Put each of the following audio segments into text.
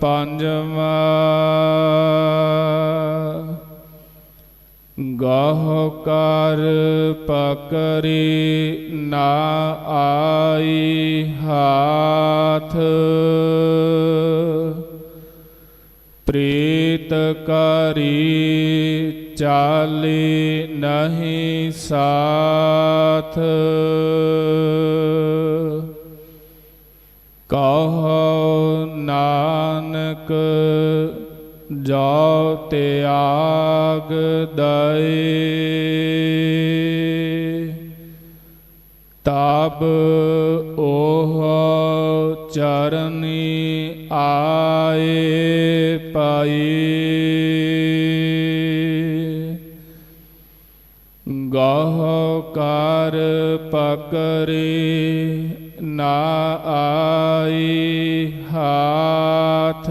ਪੰਜਵਾਂ। ਗਾਹ ਕਰ ਨਾ ਆਈ ਹਾਥ। ਪ੍ਰੀਤ ਕਰੀ ਚਾਲੀ ਨਹੀਂ ਸਾਥ। ਕਹ ਨਾਨਕ ਜੋ ਤਿਆਗ ਦਏ। ਤਬ ਉਹ ਚਰਨੀ ਆਏ ਪਾਈ। ਗਾਹ ਕਰ ਪਕਰੇ ਨਾ ਆਈ ਹਾਥ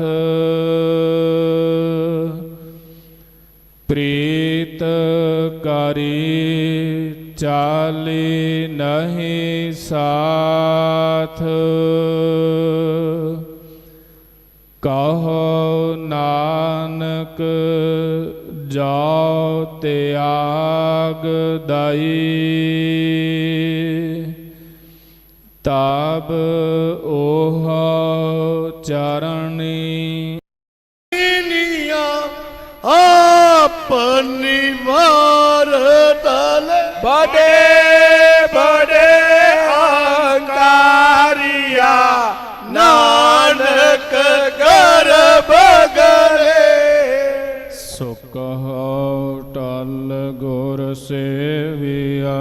ਪ੍ਰੀਤ ਕਰੀ ਚਾਲੀ ਨਹੀਂ ਸਾਥ ਕਹੋ ਨਾਨਕ ਜੋ ਤਿਆਗ ਦਈ ਤਬ ਉਹ ਚਰਨ बड़े बड़े अंकारिया, नानक कर बगरे सुख टल गोर सेविया,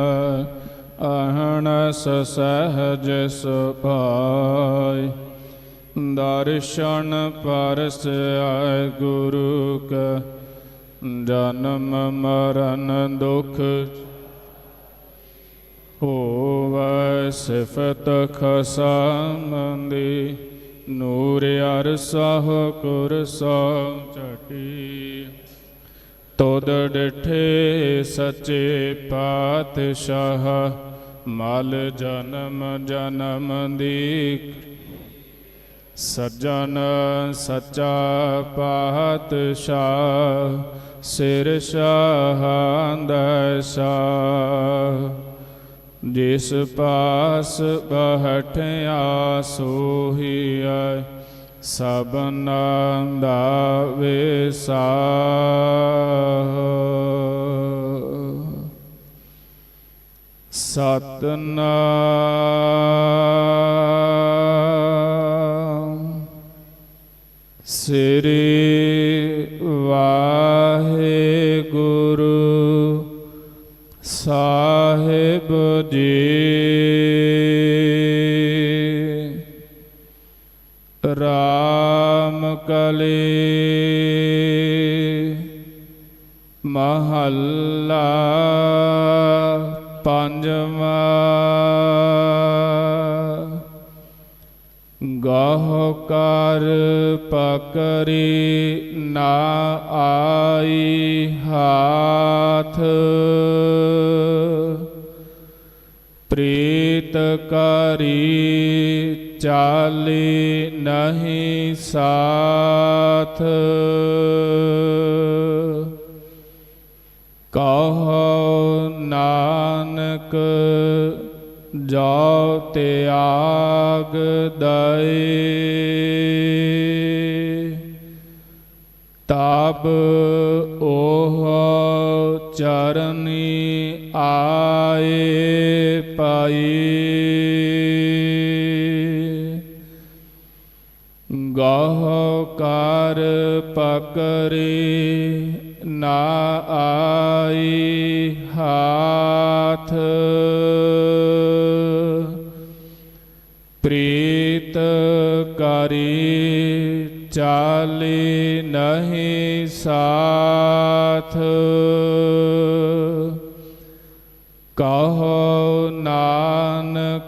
अहणस सहज सुपाय दर्शन परस आय गुरु का, जन्म मरण दुख ਹੋਵੈ ਸਿਫਤ ਖਸਮੰਦੀ ਨੂਰ ਅਰਸਹ ਕੁਰਸਾ ਚਟੀ ਤੋਦ ਡਿਠੇ ਸੱਚੇ ਪਾਤਸ਼ਾਹ, ਮਲ ਜਨਮ ਜਨਮ ਦੀ ਸੱਜਣ ਸੱਚਾ ਪਾਤਸ਼ਾਹ, ਸਿਰ ਸ਼ਾਹੰਦਸ਼ਾ ਜਿਸ ਪਾਸ ਬਹਠਿਆ ਸੋਹੀਐ ਸਭਨਾਂ ਦਾ ਵਿਸਾ ਸਤਨਾਮ ਸ੍ਰੀ ਵਾਹਿਗੁਰੂ। ਸਾਹਿਬ ਜੀ। ਰਾਮ ਕਲੀ ਮਹੱਲਾ ਪੰਜਵਾਂ। ਗਾਹ ਕਰ ਪਕਰੀ ਨਾ ਆਈ ਹਾਥ। ਕਰੀ ਚਾਲੀ ਨਹੀਂ ਸਾਥ। ਕਹੋ ਨਾਨਕ ਜੋ ਤਿਆਗ ਦਏ ਤਬ ਉਹ ਚਰਨੀ ਆਏ ਪਾਈ ਗਾਹ ਕਰ ਪਕਰੇ ਨਾ ਆਈ ਹਾਥ। ਪ੍ਰੀਤ ਕਰੀ ਚਾਲੀ ਨਹੀਂ ਸਾਥ। ਕਹੋ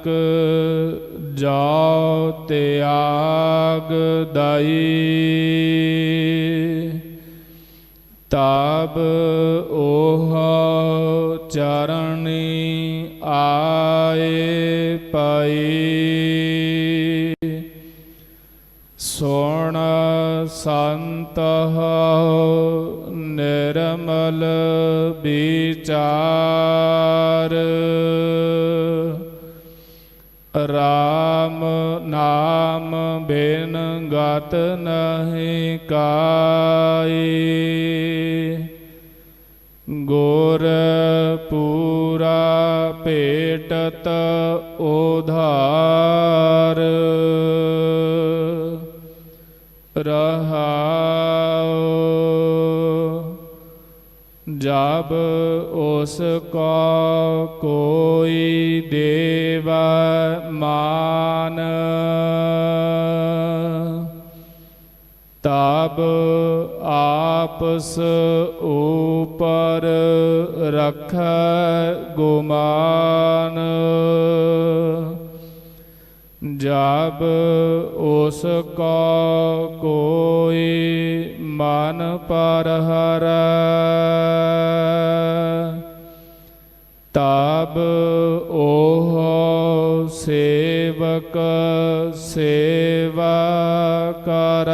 ਨਾਨਕ ਜਾਉ ਤਿਆਗ ਦਈ। ਤਬ ਉਹ ਚਰਣੀ ਆਏ ਪਈ। ਸੋਣ ਸੰਤ ਨਿਰਮਲ ਵਿਚਾਰ। ਰਾਮ ਨਾਮ ਬਿਨ ਗਤ ਨਹੀਂ ਕਾਈ। ਗੁਰ ਪੂਰਾ ਭੇਟਤ ਉਧਾਰ। ਰਹਾਉ ਜਬ ਉਸ ਕੋ ਕੋਈ ਦੇ ਮਾਨ ਤਬ ਆਪਸ ਉਪਰ ਰਖ ਗੁਮਾਨ। ਜਬ ਉਸ ਕੋ ਕੋਈ ਮਨ ਪਰ ਹਰੈ ਸੇਵਕ ਸੇਵਾ ਕਰ।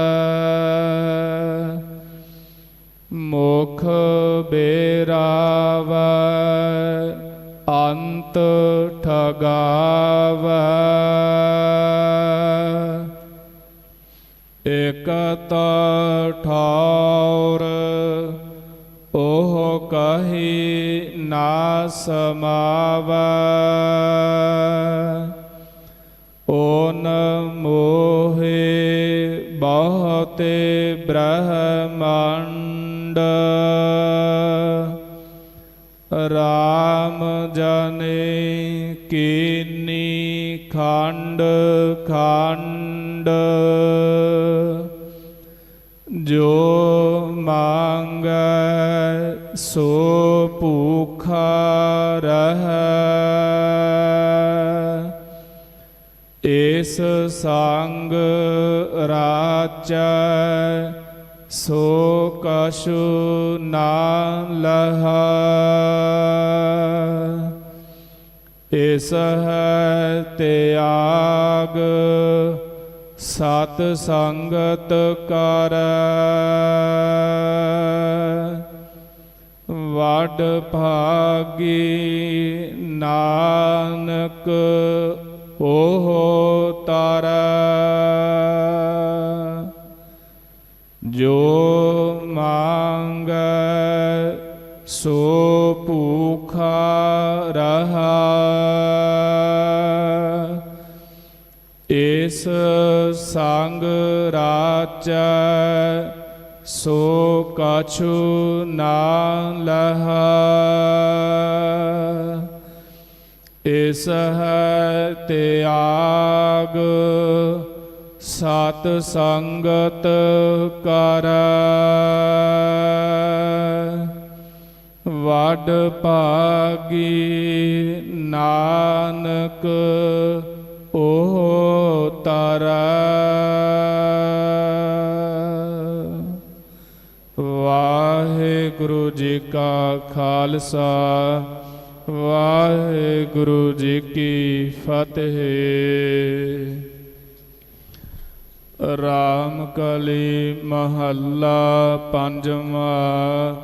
ਮੁਖ ਬੇਰਾਵ ਅੰਤ ਠਗਾਵੈ। ਇਕ ਠੌਰ ਉਹ ਕਹੀ ਨਾ ਸਮਾਵੈ। ਓਨ ਮੋਹੇ ਬਹੁਤੇ ਬ੍ਰਹਮੰਡ। ਰਾਮ ਜਨੇ ਕੀਨੀ ਖੰਡ ਖੰਡ। ਜੋ ਮੰਗੈ ਸੋ ਭੂਖਾ ਰਹੈ। ਇਸ ਸੰਗ ਰਾਚੈ, ਸੋ ਕਛੁ ਨਾ ਲਹਾ। ਇਸ ਹੈ ਤਿਆਗ ਸਤ ਸੰਗਤ ਕਰ। ਵਡ ਭਾਗੀ ਨਾਨਕ ਰਹਾ। ਇਸ ਸੰਗ ਰਾਚੈ ਸੋ ਕਛੁ ਨਾ ਲਹਾ। ਇਸ ਹੈ ਤਿਆਗ ਸਤ ਸੰਗਤ ਕਰ। ਵਡ ਭਾਗੀ ਨਾਨਕ ਉਹ ਤਾਰਾ। ਵਾਹਿਗੁਰੂ ਜੀ ਕਾ ਖਾਲਸਾ, ਵਾਹਿਗੁਰੂ ਜੀ ਕੀ ਫਤਿਹ। ਰਾਮ ਕਲੀ ਮਹੱਲਾ ਪੰਜਵਾਂ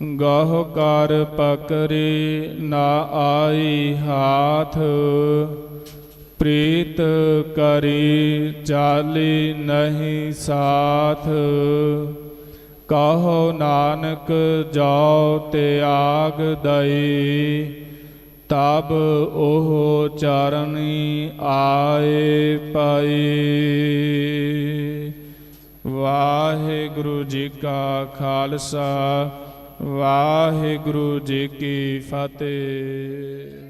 ਗਾਹ ਕਰ ਪਕਰੀ ਨਾ ਆਈ ਹਾਥ, ਪ੍ਰੀਤ ਕਰੀ ਚਾਲੀ ਨਹੀਂ ਸਾਥ। ਕਹੋ ਨਾਨਕ ਜਾਉ ਤਿਆਗ ਦਈ, ਤਬ ਉਹ ਚਰਨੀ ਆਏ ਪਈ। ਵਾਹਿਗੁਰੂ ਜੀ ਕਾ ਖਾਲਸਾ ਵਾਹਿਗੁਰੂ ਜੀ ਕੀ ਫਤਿਹ।